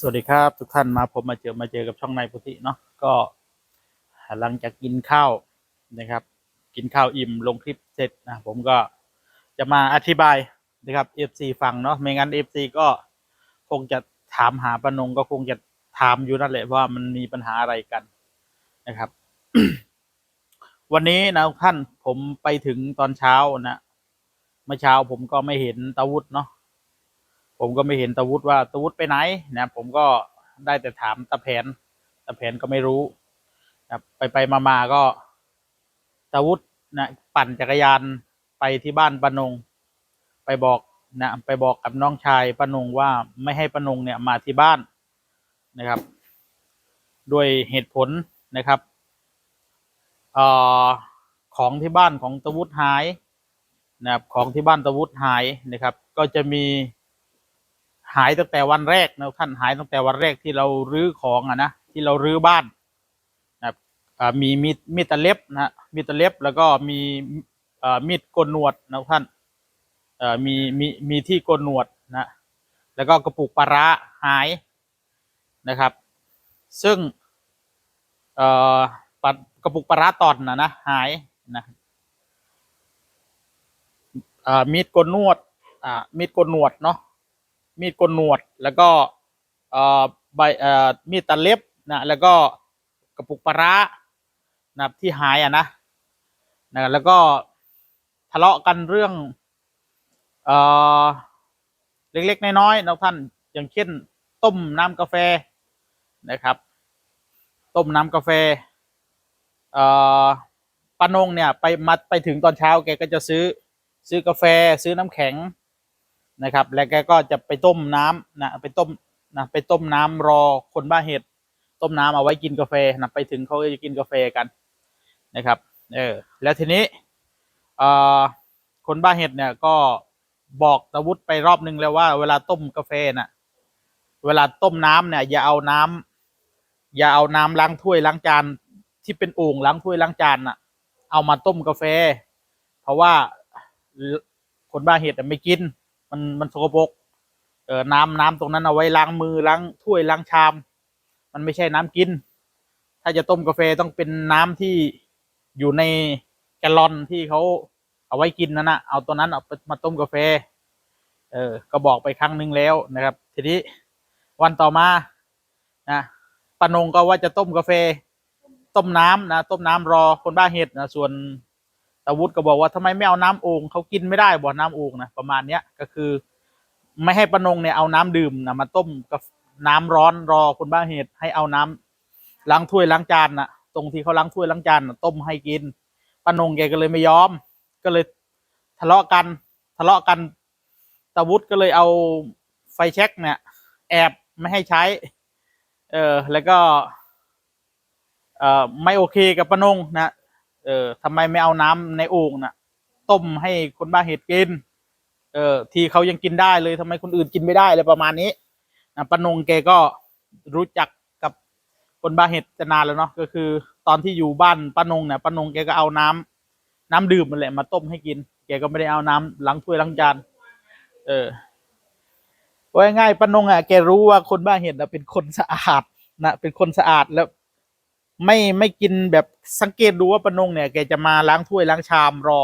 สวัสดีครับทุกท่านมาผมมาเจอมาเจอกับช่องนายพุทธิเนาะก็หลังจากกินข้าวนะครับ กินข้าวอิ่มลงคลิปเสร็จนะผมก็จะมาอธิบายนะครับ FC ฟังเนาะไม่งั้น FC ก็คงจะถามหาปนงก็คงจะถามอยู่นั่นแหละว่ามันมีปัญหาอะไรกันนะครับ วันนี้นะท่านผมไปถึงตอนเช้านะเมื่อเช้าผมก็ไม่เห็นตาวุฒเนาะ ผมก็ไม่เห็นตาวุฒว่าตาวุฒไปไหนนะผมก็ได้แต่ถามตาแผนตาแผนก็ไม่รู้นะไปไปมามาก็ตาวุฒนะปั่นจักรยานไปที่บ้านปนง ไปบอกนะไปบอกกับน้องชายปนงว่าไม่ให้ปนงเนี่ยมาที่บ้านนะครับด้วยเหตุผลนะครับเอ่อของที่บ้านของตาวุฒหายนะครับของที่บ้านตาวุฒหายนะครับ ก็จะมี หายตั้งแต่วันแรกนะท่านหายตั้งแต่วันแรกที่เรารื้อของอะนะที่เรารื้อบ้านนะมีมีดมีดตะเล็บนะมีดตะเล็บแล้วก็มีมีดโกนหนวดนะท่านมีมีมีที่โกนหนวดนะแล้วก็กระปุกปลาร้าหายนะครับ ซึ่งกระปุกปลาร้าตอนนะนะหายนะมีดโกนหนวดมีดโกนหนวดเนาะ มีดโกนหนวด แล้วก็เอ่อใบเอ่อมีดตัดเล็บนะแล้วก็กระปุกปลาร้านะที่หายอะนะนะแล้วก็ทะเลาะกันเรื่องเอ่อเล็ก ๆ น้อยๆนะท่านอย่างเช่น ต้มน้ำกาแฟนะครับ ต้มน้ำกาแฟเอ่อปานงเนี่ยไปมาไปถึงตอนเช้าแกก็จะซื้อซื้อกาแฟซื้อน้ำแข็ง นะครับ แล้วแกก็จะไปต้มน้ำนะไปต้มนะไปต้มน้ำรอคนบ้าเห็ด ต้มน้ำเอาไว้กินกาแฟนะไปถึงเขาก็จะกินกาแฟกันนะครับ เออแล้วทีนี้เอ่อคนบ้าเห็ดเนี่ยก็บอกตาวุฒไปรอบนึงแล้วว่า เวลาต้มกาแฟน่ะเวลาต้มน้ำเนี่ย อย่าเอาน้ำอย่าเอาน้ำล้างถ้วยล้างจานที่เป็นโอ่งล้างถ้วยล้างจานน่ะ เอามาต้มกาแฟ เพราะว่าคนบ้าเห็ดไม่กิน มันมันสกปรกเอ่อน้ำน้ำตรงนั้นเอาไว้ล้างมือล้างถ้วยล้างชาม มันไม่ใช่น้ำกิน ถ้าจะต้มกาแฟต้องเป็นน้ำที่อยู่ในแกลลอนที่เขาเอาไว้กินนั่นนะเอาตัวนั้นเอาไปมาต้มกาแฟ เออ ก็บอกไปครั้งหนึ่งแล้วนะครับ ทีนี้วันต่อมานะปนงก็ว่าจะต้มกาแฟ ต้มน้ำนะต้มน้ำรอคนบ้าเห็ดนะส่วน ตาวุฒิก็บอกว่าทำไมไม่เอาน้ำโอ่งเขากินไม่ได้บ่น้ำโอ่งนะประมาณเนี้ยก็คือ ไม่ให้ปนงเนี่ยเอาน้ำดื่มนะมาต้มกับน้ำร้อนรอคนบ้าเหตุให้เอาน้ำล้างถ้วยล้างจานนะตรงที่เขาล้างถ้วยล้างจานนะต้มให้กินปนงแกก็เลยไม่ยอม ก็เลยทะเลาะกันทะเลาะกันตาวุฒิก็เลยเอาไฟแช็กเนี่ยแอบไม่ให้ใช้ เออแล้วก็ เออไม่โอเคกับปนงนะ เออทำไมไม่เอาน้ำในโอ่งน่ะ ต้มให้คนบ้าเห็ดกิน เออ ที่เขายังกินได้เลยทำไมคนอื่นกินไม่ได้เลยประมาณนี้นะปานงแกก็รู้จักกับคนบ้าเห็ดจะนานแล้วเนาะก็คือ ตอนที่อยู่บ้านปานงเนี่ยปานงแกก็เอาน้ำน้ำดื่มมันแหละมาต้มให้กิน แกก็ไม่ได้เอาน้ำล้างถ้วยล้างจานเออว่าง่ายๆปานงอะแกรู้ว่าคนบ้าเห็ดนะเป็นคนสะอาดนะเป็นคนสะอาดแล้ว ไม่ไม่กินแบบสังเกตดูว่าปานงเนี่ยแกจะมาล้างถ้วยล้างชามรอ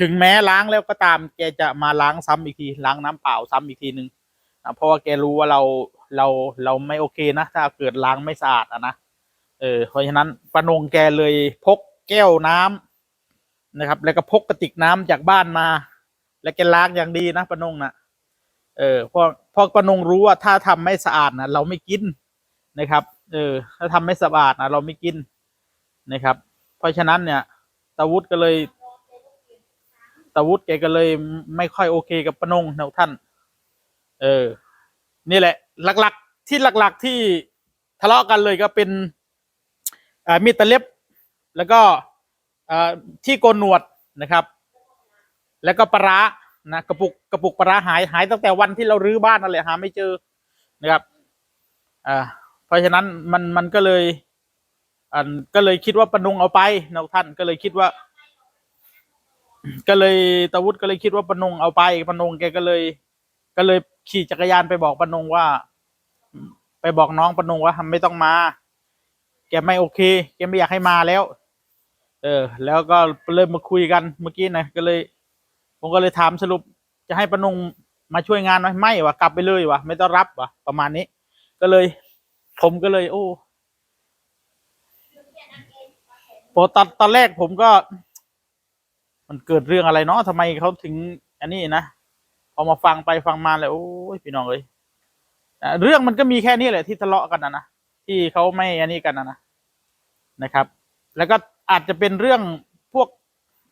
ถึงแม้ล้างแล้วก็ตาม แกจะมาล้างซ้ำอีกทีล้างน้ำเปล่าซ้ำอีกทีหนึ่งนะเพราะว่าแกรู้ว่าเราเราเราไม่โอเคนะถ้าเกิดล้างไม่สะอาดอะนะเออเพราะฉะนั้นปานงแกเลยพกแก้วน้ำนะครับ แล้วก็พกกระติกน้ำจากบ้านมา แล้วแกล้างอย่างดีนะปานงนะเออเพราะเพราะปานงรู้ว่าถ้าทำไม่สะอาดนะเราไม่กินนะครับ เออถ้าทำไม่สะอาดนะเราไม่กินนะครับ เพราะฉะนั้นเนี่ยตาวุฒก็เลยตาวุฒิแกก็เลยไม่ค่อยโอเคกับปนงนะท่าน เออ นี่แหละ หลัก ๆ ที่หลัก ๆ ที่ทะเลาะกันเลยก็เป็นมีดตะเล็บ แล้วก็ที่โกนหนวดนะครับ แล้วก็ปลาร้านะกระปุกกระปุกปลาร้าหายหายตั้งแต่วันที่เรารื้อบ้านนั่นแหละหาไม่เจอนะครับ อ่า ราะฉะนั้นมันมันก็เลยอ่าก็เลยคิดว่าปานงเอาไปนะท่านก็เลยคิดว่า ก็เลยตาวุฒิก็เลยคิดว่าปานงเอาไปปานงแกก็เลย ก็เลยขี่จักรยานไปบอกปานงว่า ไปบอกน้องปนงว่าไม่ต้องมา แกไม่โอเค แกไม่อยากให้มาแล้ว เออ แล้วก็เริ่มมาคุยกันเมื่อกี้นะก็เลย ผมก็เลยถามสรุปจะให้ปนงมาช่วยงานไหมไม่วะกลับไปเลยวะไม่ต้องรับวะประมาณนี้ ก็เลย ผมก็เลย โอ้พอตอนตอนแรกผมก็ มันเกิดเรื่องอะไรเนาะทำไมเขาถึง อันนี้นะพอมาฟังไปฟังมาเลยโอ้ยพี่น้องเลยเรื่องมันก็มีแค่นี้แหละที่ทะเลาะกันนะนะที่เขาไม่อันนี้กันนะนะนะครับ แล้วก็อาจจะเป็นเรื่องพวก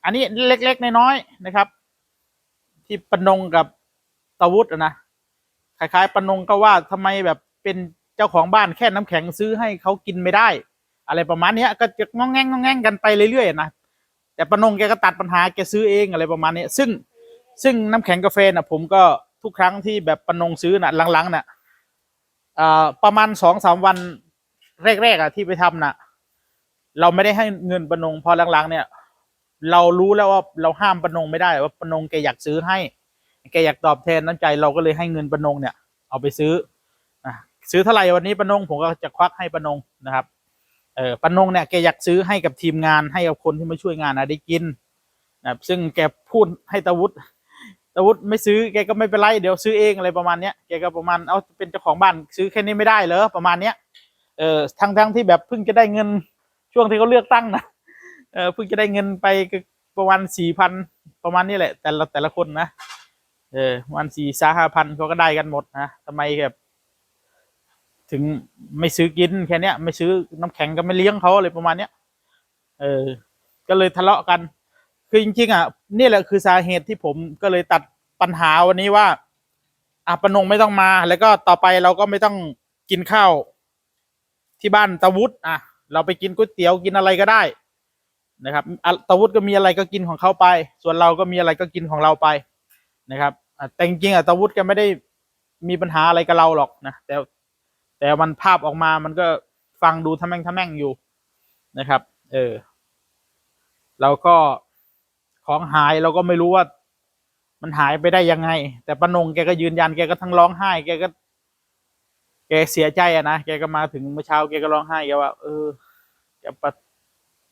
อันนี้เล็กๆน้อยๆนะครับ ที่ปนงกับตาวุฒนะคล้ายๆปนงก็ว่าทำไมแบบเป็น จ้าของบ้านแค่น้ำแข็งซื้อให้เขากินไม่ได้ อะไรประมาณนี้ก็จะงองแงงงองแงงกันไปเรื่อยๆนะแต่ปนงแกก็ตัดปัญหาแกซื้อเองอะไรประมาณนี้ซึ่งซึ่งน้ำแข็งกาแฟน่ะผมก็ทุกครั้งที่แบบปนงซื้อน่ะหลังๆน่ะอ่าประมาณสองสามวันแรกๆอะที่ไปทำน่ะ เราไม่ได้ให้เงินปนงพอหลังๆ เนี่ย เรารู้แล้วว่าเราห้ามปนงไม่ได้ว่าปนงแกอยากซื้อให้ แกอยากตอบแทนน้ำใจเราก็เลยให้เงินปนงเนี่ย เอาไปซื้อ ซื้อเท่าไหร่วันนี้ปนงผมก็จะควักให้ปนงนะครับเออปนงเนี่ยแกอยากซื้อให้กับทีมงานให้กับคนที่มาช่วยงานนะได้กินนะซึ่งแกพูดให้ตาวุฒตาวุฒไม่ซื้อแกก็ไม่เป็นไรเดี๋ยวซื้อเองอะไรประมาณเนี้ยแกก็ประมาณเอาเป็นเจ้าของบ้านซื้อแค่นี้ไม่ได้เหรอประมาณเนี้ยเออทั้งทั้งที่แบบเพิ่งจะได้เงินช่วงที่เขาเลือกตั้งนะเออเพิ่งจะได้เงินไปประมาณสี่พันประมาณนี้แหละ แต่ละแต่ละคนนะเออวันสี่สาห้าพันเขาก็ได้กันหมดนะทำไมแบบ ถึงไม่ซื้อกินแค่เนี้ย ไม่ซื้อน้ำแข็งก็ไม่เลี้ยงเขาอะไรประมาณเนี้ยเออ ก็เลยทะเลาะกัน คือจริงๆอะนี่แหละคือสาเหตุที่ผมก็เลยตัดปัญหาวันนี้ว่าอะปนงไม่ต้องมา แล้วก็ต่อไปเราก็ไม่ต้องกินข้าวที่บ้านตาวุฒอะ เราไปกินก๋วยเตี๋ยวกินอะไรก็ได้นะครับอะวุฒก็มีอะไรก็กินของเขาไป ส่วนเราก็มีอะไรก็กินของเราไปนะครับอะแต่จริงๆอะตาวุฒิแกไม่ได้มีปัญหาอะไรกับเราหรอกนะแต่ แต่มันภาพออกมามันก็ฟังดูทะแม่งทะแม่งอยู่นะครับ เออเราก็ของหายเราก็ไม่รู้ว่า มันหายไปได้ยังไง แต่ปานงแกก็ยืนยันแกก็ทั้งร้องไห้ แกก็ แกเสียใจอะนะแกก็มาถึงเมื่อเช้าแกก็ร้องไห้แกว่า เออแกปะ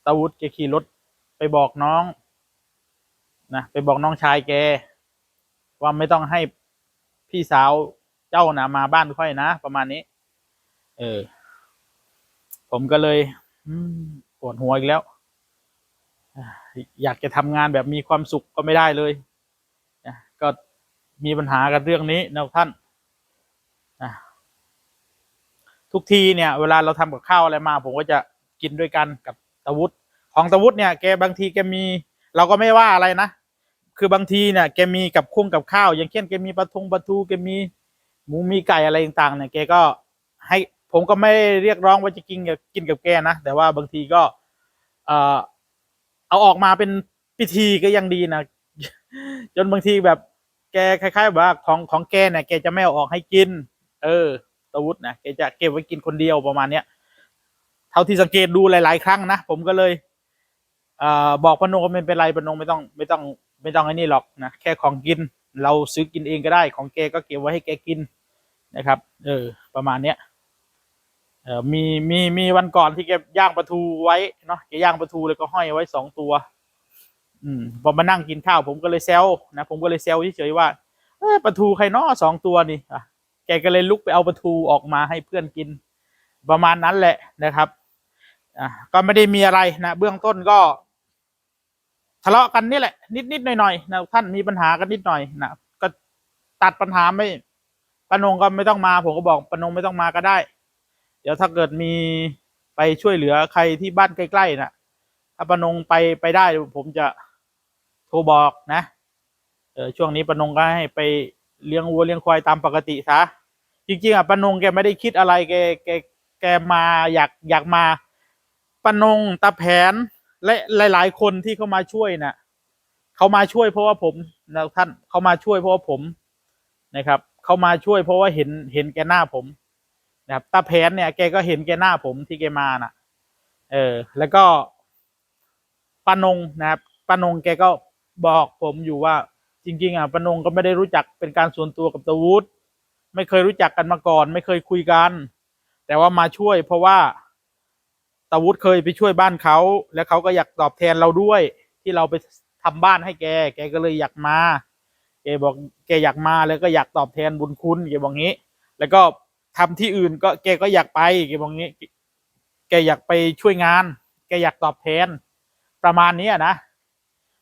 ตาวุฒิแกขี่รถไปบอกน้องนะไปบอกน้องชายแก ว่าไม่ต้องให้พี่สาวเจ้านะมาบ้านค่อยนะ ประมาณนี้ เออ ผมก็เลยปวดหัวอีกแล้ว อยากจะทำงานแบบมีความสุขก็ไม่ได้เลยก็มีปัญหากันเรื่องนี้นะท่านทุกทีเนี่ย เวลาเราทำกับข้าวอะไรมา ผมก็จะกินด้วยกันกับตาวุฒของตาวุฒเนี่ยแกบางทีแกมี เราก็ไม่ว่าอะไรนะ คือบางทีเนี่ยแกมีกับคุ้งกับข้าว อย่างเช่นแกมีปลาทงปลาทูแกมีหมูมีไก่อะไรต่างๆเนี่ยแกก็ให้ ผมก็ไม่ได้เรียกร้องว่าจะกินกับกินกับแกนะ แต่ว่าบางทีก็เออเอาออกมาเป็นพิธีก็ยังดีนะ จนบางทีแบบแกคล้ายๆแบบว่าของของแกเนี่ยแกจะไม่เอาออกให้กิน เออตะวุฒินะแกจะเก็บไว้กินคนเดียวประมาณเนี้ยเท่าที่สังเกตดูหลาย ๆ ครั้งนะผมก็เลยเอ่อบอกพนงว่าไม่เป็นไรพนงไม่ต้องไม่ต้องไม่ต้องไอ้นี่หรอกนะแค่ของกิน เราซื้อกินเองก็ได้ ของแกก็เก็บไว้ให้แกกินนะครับ เออ ประมาณเนี้ย เออมีมีมีวันก่อนที่แกย่างปลาทูไว้เนาะแกย่างปลาทูแล้วก็ห้อยไว้สองตัว อืมพอมานั่งกินข้าว ผมก็เลยแซวนะผมก็เลยแซวเฉยๆว่าเออปลาทูใครเนาะสองตัวนี่อะแกก็เลยลุกไปเอาปลาทูออกมาให้เพื่อนกิน ประมาณนั้นแหละนะครับอะก็ไม่ได้มีอะไรนะเบื้องต้นก็ ทะเลาะกันนี่แหละ นิดนิดหน่อยหน่อยๆนะท่านมีปัญหากันนิดหน่อยนะก็ตัดปัญหาไม่ปานงก็ไม่ต้องมา ผมก็บอกปานงไม่ต้องมาก็ได้ เดี๋ยวถ้าเกิดมีไปช่วยเหลือใครที่บ้านใกล้ๆนะถ้าปนงไปไปได้ผมจะโทรบอกนะเออช่วงนี้ปนงก็ให้ไปเลี้ยงวัวเลี้ยงควายตามปกติซะจริงๆอะปนงแกไม่ได้คิดอะไรแกแกแกมาอยากอยากมาปนงตาแผนและหลาย ๆ คนที่เขามาช่วยนะเขามาช่วยเพราะว่าผมนะท่านเขามาช่วยเพราะว่าผมนะครับเขามาช่วยเพราะว่าเห็นเห็นแกหน้าผม นะครับตาแผนเนี่ยแกก็เห็นแกหน้าผมที่แกมาน่ะ เออ แล้วก็ปานงนะครับปานงแกก็บอกผมอยู่ว่า จริง ๆ อะปานงก็ไม่ได้รู้จักเป็นการส่วนตัวกับตะวุฒไม่เคยรู้จักกันมาก่อน ไม่เคยคุยกัน แต่ว่ามาช่วย เพราะว่าตาวุฒเคยไปช่วยบ้านเขา แล้วเขาก็อยากตอบแทนเราด้วย ที่เราไปทำบ้านให้แก แกก็เลยอยากมา แกบอกแกอยากมาแล้วก็อยากตอบแทนบุญคุณแกบอกงี้ แล้วก็ ทำที่อื่นก็แกก็อยากไปแกบอกงี้ แกอยากไปช่วยงาน แกอยากตอบแทน ประมาณนี้นะ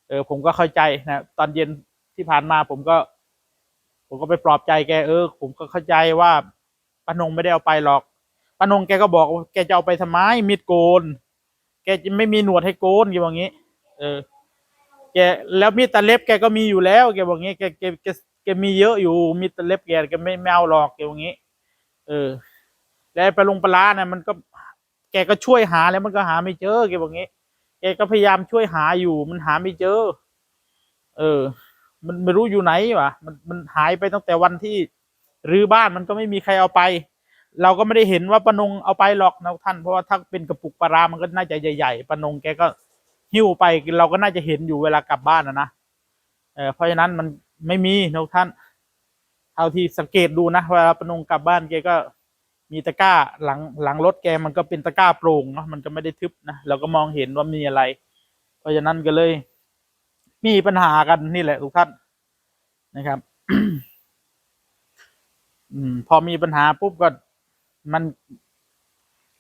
เออผมก็เข้าใจนะตอนเย็นที่ผ่านมาผมก็ ผมก็ไปปลอบใจแกเออ ผมก็เข้าใจว่าป้านงไม่ได้เอาไปหรอกป้านงแกก็บอกว่าแกจะเอาไปทำไมมีดโกน แกจะไม่มีหนวดให้โกนแกบอกงี้ เออ แกแล้วมีดตะเล็บแกก็มีอยู่แล้วแกบอกงี้แกแกแกแกมีเยอะอยู่มีดตะเล็บแกแกไม่ไม่เอาหรอกแกบอกงี้ เออ แล้วไปลงปลาเนี่ยมันก็ แกก็ช่วยหาแล้วมันก็หาไม่เจอแกบอกงี้ แกก็พยายามช่วยหาอยู่ มันหาไม่เจอ เออ มันไม่รู้อยู่ไหนวะมันมันหายไปตั้งแต่วันที่รื้อบ้านมันก็ไม่มีใครเอาไป เราก็ไม่ได้เห็นว่าปนงเอาไปหรอกนะท่าน เพราะว่าถ้าเป็นกระปุกปลา มันก็น่าจะใหญ่ๆปนงแกก็หิ้วไปเราก็น่าจะเห็นอยู่เวลากลับบ้านนะนะเออเพราะฉะนั้นมันไม่มีนะท่าน เท่าที่สังเกตดูนะเวลาปนงกลับบ้านแกก็มีตะกร้าหลังหลังรถแกมันก็เป็นตะกร้าโปร่งเนาะมันก็ไม่ได้ทึบนะเราก็มองเห็นว่ามีอะไร เพราะฉะนั้นก็เลย มีปัญหากันนี่แหละทุกท่านนะครับอืมพอมีปัญหาปุ๊บก็มัน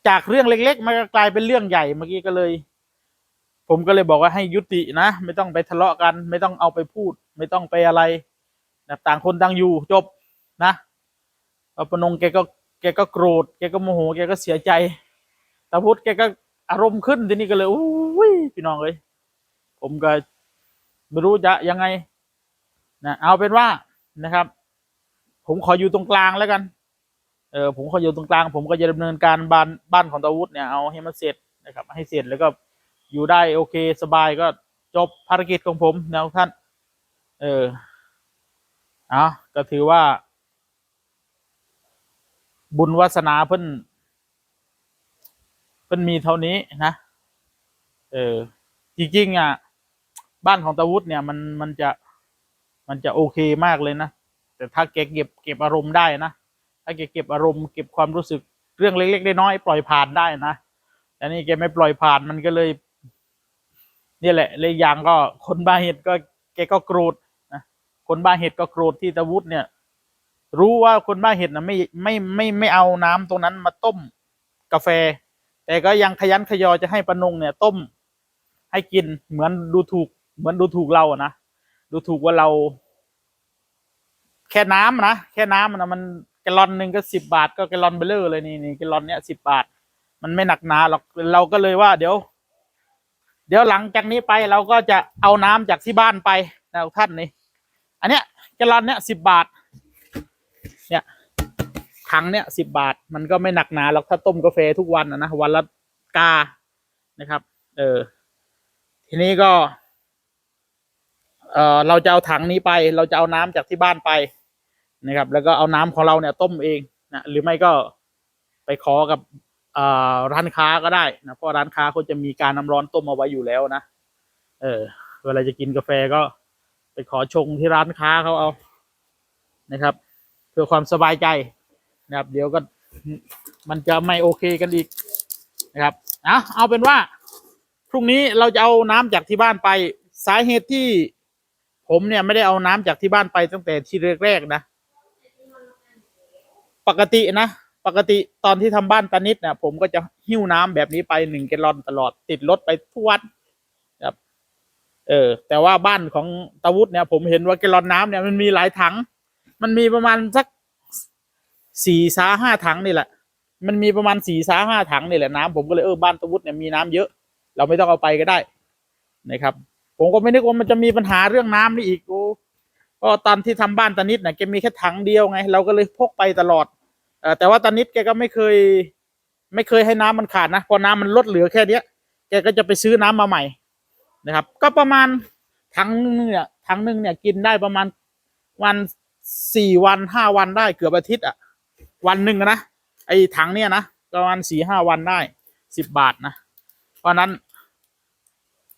จากเรื่องเล็ก ๆ มันก็กลายเป็นเรื่องใหญ่เมื่อกี้ก็เลย ผมก็เลยบอกว่าให้ยุตินะ ไม่ต้องไปทะเลาะกัน ไม่ต้องเอาไปพูด ไม่ต้องไปอะไร นะต่างคนต่างอยู่จบนะพอปนงแกก็แกก็โกรธแกก็โมโหแกก็เสียใจตาพุธแกก็อารมณ์ขึ้นทีนี้ก็เลยอุ้ยพี่น้องเลยผมก็ไม่รู้จะยังไงนะเอาเป็นว่านะครับ ผมขออยู่ตรงกลางแล้วกันเออผมขออยู่ตรงกลาง ผมก็จะดำเนินการบ้านบ้านของตาวุฒิเนี่ยเอาให้มันเสร็จนะครับ ให้เสร็จแล้วก็อยู่ได้โอเคสบายก็จบภารกิจของผมนะท่าน เออ อาก็ถือว่า บุญวาสนาเพิ่นเพิ่นมีเท่านี้นะ เออ จริงๆอะ บ้านของตาวุฒิเนี่ย มันมันจะมันจะโอเคมากเลยนะ แต่ถ้าแกเก็บเก็บอารมณ์ได้นะ ถ้าแกเก็บอารมณ์เก็บความรู้สึกเรื่องเล็กๆน้อยๆปล่อยผ่านได้นะแต่นี่แกไม่ปล่อยผ่านมันก็เลยเนี่ยแหละเลยอย่างก็คนบ้าเห็ดก็แกก็โกรธ คนบ้าเห็ดก็โกรธที่ตาวุฒิเนี่ย รู้ว่าคนบ้าเห็ดนะไม่ไม่ไม่ไม่เอาน้ำตรงนั้นมาต้มกาแฟ แต่ก็ยังขยันขยอจะให้ปานงเนี่ย ต้ม ให้กินเหมือนดูถูก เหมือนดูถูกเราอะนะดูถูกว่าเรา แค่น้ำนะแค่น้ำนะมันแกลลอนหนึ่งก็สิบบาท ก็แกลลอนเบลเลอร์เลยนี่นี่แกลลอนเนี้ยสิบบาท มันไม่หนักหนาหรอกเราก็เลยว่า เดี๋ยว เดี๋ยวหลังจากนี้ไปเราก็จะเอาน้ำจากที่บ้านไปนะท่านนี่ อันเนี้ยแกลลอนเนี้ยสิบบาท เนี่ยถังเนี่ยสิบบาท มันก็ไม่หนักหนาหรอกถ้าต้มกาแฟทุกวันนะนะวันละกานะครับ เออ ทีนี้ก็ เออเราจะเอาถังนี้ไป เราจะเอาน้ำจากที่บ้านไปนะครับ แล้วก็เอาน้ำของเราเนี่ยต้มเองนะหรือไม่ก็ไปขอกับอ่าร้านค้าก็ได้นะเพราะร้านค้าเขาจะมีการน้ำร้อนต้มเอาไว้อยู่แล้วนะเออ เวลาจะกินกาแฟก็ ไปขอชงที่ร้านค้าเขาเอานะครับ เพื่อความสบายใจนะครับ เดี๋ยวก็มันจะไม่โอเคกันอีกนะครับเอาเอาเป็นว่า พรุ่งนี้เราจะเอาน้ำจากที่บ้านไปสาเหตุที่ผมเนี่ยไม่ได้เอาน้ำจากที่บ้านไปตั้งแต่ที่แรกๆนะ ปกตินะ ปกติตอนที่ทำบ้านตานิดเนี่ยผมก็จะหิ้วน้ำแบบนี้ไปหนึ่งแกลลอนตลอดติดรถไปทุกวัน เออ แต่ว่าบ้านของตาวุฒิเนี่ย ผมเห็นว่าแกลอนน้ำเนี่ยมันมีหลายถัง มันมีประมาณสักสี่สาห้าถังนี่แหละ มันมีประมาณสี่สาห้าถังนี่แหละน้ำผมก็เลยเออบ้านตาวุฒิเนี่ยมีน้ำเยอะ เราไม่ต้องเอาไปก็ได้นะครับ ผมก็ไม่นึกว่ามันจะมีปัญหาเรื่องน้ำนี่อีกโอ้ก็ตอนที่ทำบ้านตานิดเนี่ยแกมีแค่ถังเดียวไง เราก็เลยพกไปตลอดเออแต่ว่าตานิดแกก็ไม่เคย ไม่เคยให้น้ำมันขาดนะพอน้ำมันลดเหลือแค่เนี้ยแกก็จะไปซื้อน้ำมาใหม่ นะครับ ก็ประมาณถังนึงเนี่ยถังนึงเนี่ยกินได้ประมาณวันสี่วันห้าวันได้เกือบอาทิตย์อะ วันหนึ่งนะไอ้ถังเนี่ยนะประมาณสี่ห้าวันได้สิบบาทนะ เพราะนั้น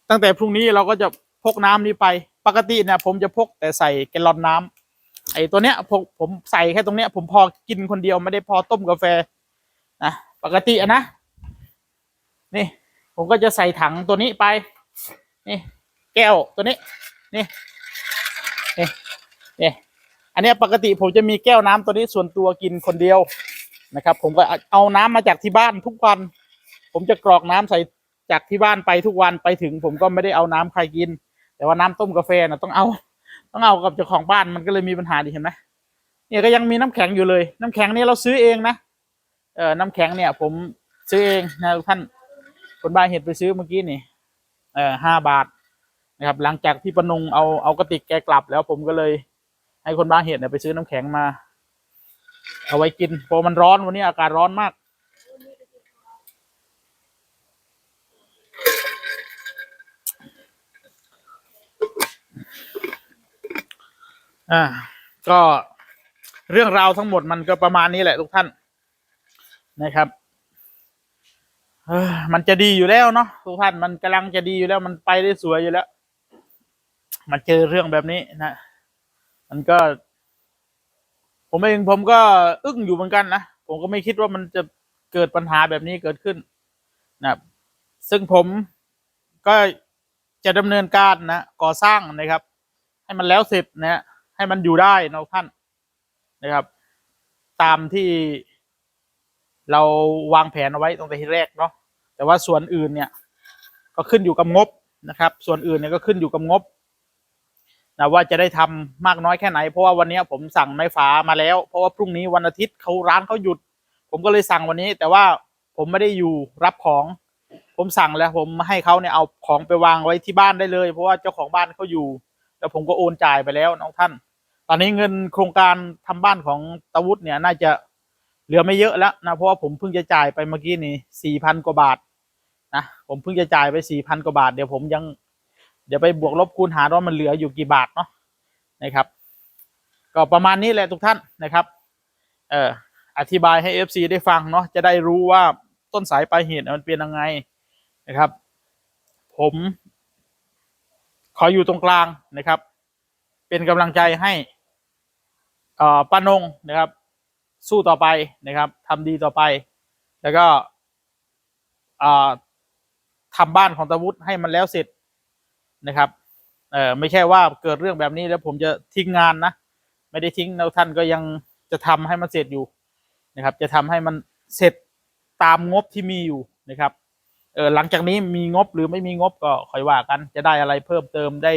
ตั้งแต่พรุ่งนี้เราก็จะพกน้ำนี้ไปปกติเนี่ยผมจะพกแต่ใส่แกลลอนน้ำไอ้ตัวเนี้ยผมผมใส่แค่ตรงเนี้ย ผมพอกินคนเดียวไม่ได้พอต้มกาแฟนะปกติอะนะนี่ ผมก็จะใส่ถังตัวนี้ไป นี่แก้วตัวนี้ นี่นี่นี่อันนี้ปกติผมจะมีแก้วน้ำตัวนี้ส่วนตัวกินคนเดียวนะครับ ผมก็เอาน้ำมาจากที่บ้านทุกวัน ผมจะกรอกน้ำใส่จากที่บ้านไปทุกวันไปถึง ผมก็ไม่ได้เอาน้ำใครกิน แต่ว่าน้ำต้มกาแฟนะต้องเอา ต้องเอากับเจ้าของบ้านมันก็เลยมีปัญหาดิเห็นไหมเนี่ยก็ยังมีน้ำแข็งอยู่เลย น้ำแข็งนี่เราซื้อเองนะเออน้ำแข็งเนี่ย ผมซื้อเองนะทุกท่านคนบ้านเห็ดไปซื้อเมื่อกี้นี่ เออห้าบาทนะครับ หลังจากที่ปนงเอาเอากระติกแกกลับแล้วผมก็เลย ให้คนบ้านเห็ดเนี่ยไปซื้อน้ำแข็งมา เอาไว้กินเพราะมันร้อนวันนี้อากาศร้อนมาก อ่า ก็เรื่องราวทั้งหมดมันก็ประมาณนี้แหละทุกท่านนะครับ มันจะดีอยู่แล้วเนาะทุกท่านมันกำลังจะดีอยู่แล้วมันไปได้สวยอยู่แล้ว มันเจอเรื่องแบบนี้นะมันก็ ผมเองผมก็อึ้งอยู่เหมือนกันนะผมก็ไม่คิดว่ามันจะเกิดปัญหาแบบนี้เกิดขึ้นนะซึ่งผมก็จะดำเนินการนะก่อสร้างนะครับ ให้มันแล้วเสร็จนะฮะให้มันอยู่ได้นะท่านนะครับ ตามที่เราวางแผนเอาไว้ตั้งแต่ทีแรกเนาะ แต่ว่าส่วนอื่นเนี่ยก็ขึ้นอยู่กับงบนะครับ ส่วนอื่นเนี่ยก็ขึ้นอยู่กับงบนะว่าจะได้ทำมากน้อยแค่ไหน เพราะว่าวันนี้ผมสั่งไม้ฝามาแล้ว เพราะว่าพรุ่งนี้วันอาทิตย์เขาร้านเขาหยุด ผมก็เลยสั่งวันนี้ แต่ว่าผมไม่ได้อยู่รับของ ผมสั่งแล้วผมให้เขาเนี่ยเอาของไปวางไว้ที่บ้านได้เลย เพราะว่าเจ้าของบ้านเขาอยู่ แล้วผมก็โอนจ่ายไปแล้วน้องท่าน ตอนนี้เงินโครงการทำบ้านของตาวุฒิเนี่ยน่าจะเหลือไม่เยอะแล้วนะเพราะว่าผมเพิ่งจะจ่ายไปเมื่อกี้นี่สี่พันกว่าบาท นะผมเพิ่งจะจ่ายไปสี่พันกว่าบาทเดี๋ยวผมยัง เดี๋ยวไปบวกลบคูณหารว่ามันเหลืออยู่กี่บาทเนาะนะครับ ก็ประมาณนี้แหละทุกท่านนะครับ เอ่ออธิบายให้เอฟซีได้ฟังเนาะจะได้รู้ว่าต้นสายปลายเหตุมันเป็นยังไงนะครับ ผม ขออยู่ตรงกลางนะครับ เป็นกำลังใจให้เอ่อป้านงนะครับ สู้ต่อไปนะครับทำดีต่อไป แล้วก็อ่อ ทำบ้านของตาวุฒิให้มันแล้วเสร็จนะครับเออไม่ใช่ว่าเกิดเรื่องแบบนี้แล้วผมจะทิ้งงานนะไม่ได้ทิ้งแล้วท่านก็ยังจะทำให้มันเสร็จอยู่นะครับ จะทำให้มันเสร็จตามงบที่มีอยู่นะครับเออหลังจากนี้มีงบหรือไม่มีงบก็ค่อยว่ากัน จะได้อะไรเพิ่มเติมได้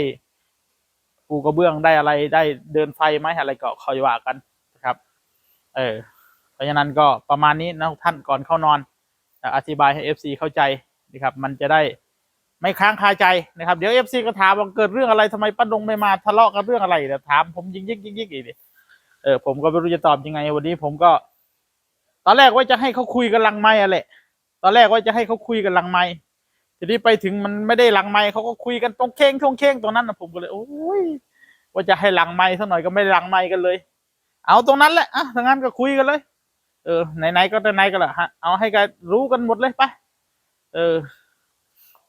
ปูกระเบื้องได้อะไรได้เดินไฟไหมอะไรก็ค่อยว่ากันนะครับ เออเพราะฉะนั้นก็ประมาณนี้นะท่านก่อนเข้านอนอะอธิบายให้ FC เข้าใจ นะครับมันจะได้ไม่ค้างคาใจนะครับ เดี๋ยว FC ก็ถามว่าเกิดเรื่องอะไรทำไมป้าดงไม่มาทะเลาะกันเรื่องอะไรเดี๋ยวถามผมยิงยิกยิกยิกอีกเออผมก็ไม่รู้จะตอบยังไง วันนี้ผมก็ ตอนแรกว่าจะให้เขาคุยกันลังไม้อะแหละตอนแรกว่าจะให้เขาคุยกันลังไม้ทีนี้ไปถึงมันไม่ได้หลังไม้เขาก็คุยกันตรงเค้งตรงเค้งตรงนั้นนะผมก็เลยโอ้ยว่าจะให้หลังไม้สักหน่อยก็ไม่ได้หลังไม้กันเลย เอาตรงนั้นแหละอะถ้างั้นก็คุยกันเลย เออไหนๆก็ไหนๆก็แหละฮะเอาให้กันรู้กันหมดเลยไป เออ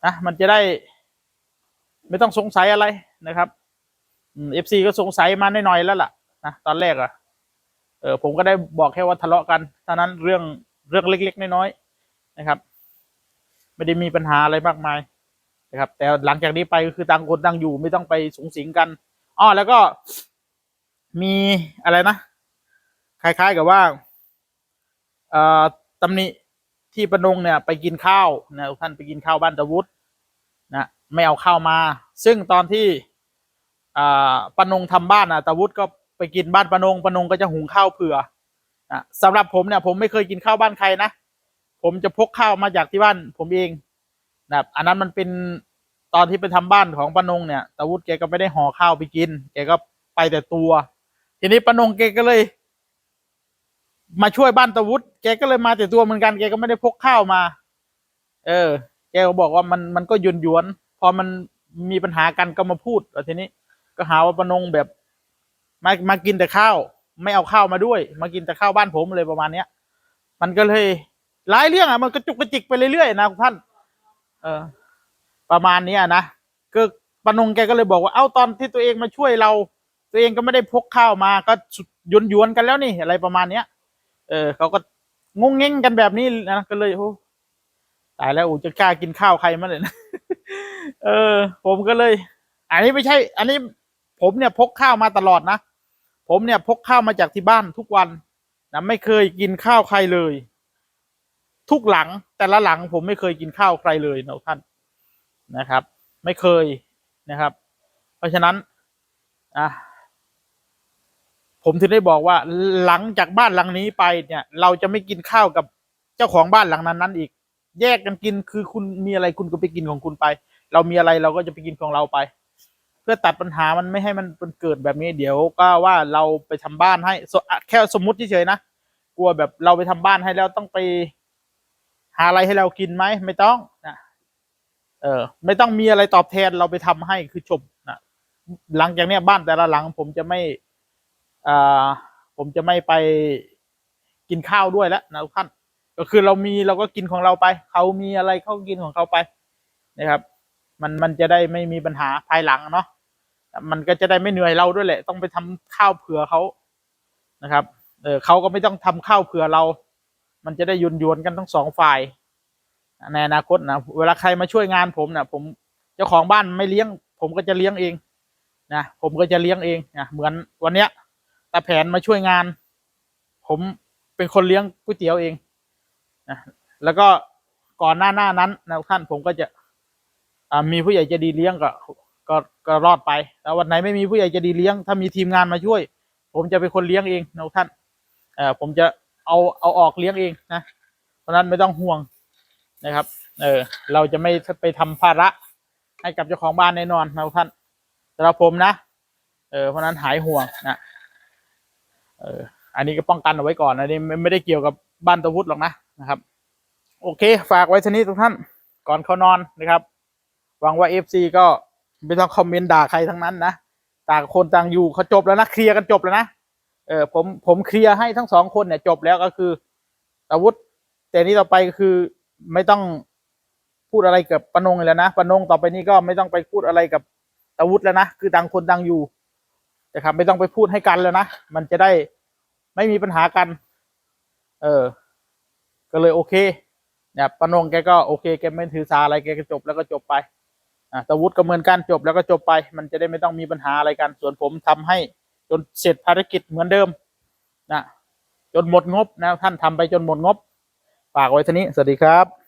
นะมันจะได้ ไม่ต้องสงสัยอะไรนะครับเอฟซีก็สงสัยมาหน่อยๆแล้วล่ะนะตอนแรกอะเออผมก็ได้บอกแค่ว่าทะเลาะกันเท่านั้นเรื่องเรื่องเล็ก ๆ น้อยๆนะครับ ไม่ได้มีปัญหาอะไรมากมายนะครับ แต่หลังจากนี้ไปก็คือต่างคนต่างอยู่ไม่ต้องไปสูงสิงกันอ้อแล้วก็มีอะไรนะ คล้าย ๆ กับว่าเอ่อตำหนิ ที่ประนงเนี่ยไปกินข้าวนะท่านไปกินข้าวบ้านตะวุฒนะไม่เอาข้าวมา ซึ่งตอนที่ปนงทำบ้านนะตะวุฒก็ไปกินบ้านปนงปนงก็จะหุงข้าวเผื่อนะสำหรับผมเนี่ยผมไม่เคยกินข้าวบ้านใครนะผมจะพกข้าวมาจากที่บ้านผมเองนะอันนั้นมันเป็นตอนที่ไปทำบ้านของปนงเนี่ยตะวุฒแกก็ไม่ได้ห่อข้าวไปกิน แกก็ไปแต่ตัว ทีนี้ปนงแกก็เลย มาช่วยบ้านตะวุฒแกก็เลยมาแต่ตัวเหมือนกันแกก็ไม่ได้พกข้าวมา เออ แกก็บอกว่ามันมันก็ยวนยวนพอมันมีปัญหากันก็มาพูดแล้วทีนี้ ก็หาว่าปนงแบบ มามากินแต่ข้าว ไม่เอาข้าวมาด้วย มากินแต่ข้าวบ้านผมเลยประมาณเนี้ย มันก็เลยหลายเรื่องอะมันกระจุกกระจิกไปเรื่อยๆนะท่าน เออ ประมาณเนี้ยนะก็ปนงแกก็เลยบอกว่าเอ้าตอนที่ตัวเองมาช่วยเรา ตัวเองก็ไม่ได้พกข้าวมาก็ยวนยวนกันแล้วนี่อะไรประมาณเนี้ย เออเขาก็งงเง่งกันแบบนี้นะก็เลยโอ้ตายแล้วอูจะกล้ากินข้าวใครมาเลยนะเออ ผมก็เลย อันนี้ไม่ใช่ อันนี้ผมเนี่ยพกข้าวมาตลอดนะผมเนี่ยพกข้าวมาจากที่บ้านทุกวันนะไม่เคยกินข้าวใครเลย ทุกหลังแต่ละหลังผมไม่เคยกินข้าวใครเลยนะท่านนะครับ ไม่เคยนะครับ เพราะฉะนั้นอะ ผมถึงได้บอกว่าหลังจากบ้านหลังนี้ไปเนี่ย เราจะไม่กินข้าวกับเจ้าของบ้านหลังนั้นนั้นอีก แยกกันกินคือคุณมีอะไรคุณก็ไปกินของคุณไป เรามีอะไรเราก็จะไปกินของเราไป เพื่อตัดปัญหามันไม่ให้มันเป็นเกิดแบบนี้เดี๋ยวก็ว่าเราไปทำบ้านให้แค่สมมุติเฉยๆนะกลัวแบบเราไปทำบ้านให้แล้วต้องไป หาอะไรให้เรากินไหมไม่ต้องนะเออ ไม่ต้องมีอะไรตอบแทนเราไปทำให้คือจบนะหลังจากเนี้ยบ้านแต่ละหลัง ผมจะไม่ ผมจะไม่ไปกินข้าวด้วยแล้วนะทุกท่าน ก็คือเรามีเราก็กินของเราไป เขามีอะไรเขาก็กินของเขาไปนะครับ มันมันจะได้ไม่มีปัญหาภายหลังเนาะมันก็จะได้ไม่เหนื่อยเราด้วยแหละ ต้องไปทำข้าวเผื่อเขานะครับ เออเขาก็ไม่ต้องทำข้าวเผื่อเรา มันจะได้ยุนยวนกันทั้งสองฝ่ายในอนาคตนะเวลาใครมาช่วยงานผมนะผมเจ้าของบ้านไม่เลี้ยง ผมก็จะเลี้ยงเองนะผมก็จะเลี้ยงเองนะเหมือนวันเนี้ย ตาแผนมาช่วยงาน ผมเป็นคนเลี้ยงก๋วยเตี๋ยวเองนะแล้วก็ก่อนหน้าหน้านั้นนะท่านผมก็จะมีผู้ใหญ่จะดีเลี้ยงก็ก็ก็รอดไป แล้ววันไหนไม่มีผู้ใหญ่จะดีเลี้ยง ถ้ามีทีมงานมาช่วย ผมจะเป็นคนเลี้ยงเองนะท่านเออผมจะเอาเอาออกเลี้ยงเองนะ เพราะนั้นไม่ต้องห่วงนะครับ เออ เราจะไม่ไปทำภาระให้กับเจ้าของบ้านแน่นอนนะท่านสำหรับผมนะ เออเพราะนั้นหายห่วงนะ เอออันนี้ก็ป้องกันเอาไว้ก่อนอันนี้ไม่ได้เกี่ยวกับบ้านตะวุฒหรอกนะนะครับ โอเค ฝากไว้ทีนี้ทุกท่านก่อนเขานอนนะครับ หวังว่าเอฟซีก็ไม่ต้องคอมเมนต์ด่าใครทั้งนั้นนะต่างคนต่างอยู่เขาจบแล้วนะเคลียร์กันจบแล้วนะเออผมผมเคลียร์ให้ทั้งสองคนเนี่ยจบแล้วก็คืออาวุธ แต่นี้ต่อไปก็คือไม่ต้องพูดอะไรกับปนงเลยแล้วนะปนงต่อไปนี้ก็ไม่ต้องไปพูดอะไรกับอาวุธแล้วนะคือต่างคนต่างอยู่ นะครับไม่ต้องไปพูดให้กันแล้วนะมันจะได้ไม่มีปัญหากัน เออ ก็เลยโอเคเนี่ยปนงแกก็โอเคแกไม่ถือสาอะไรแกก็จบแล้วก็จบไปอ่าตาวุธก็เหมือนกันจบแล้วก็จบไป มันจะได้ไม่ต้องมีปัญหาอะไรกัน ส่วนผมทำให้จนเสร็จภารกิจเหมือนเดิมนะจนหมดงบนะท่านทำไปจนหมดงบฝากไว้ท่านี้สวัสดีครับ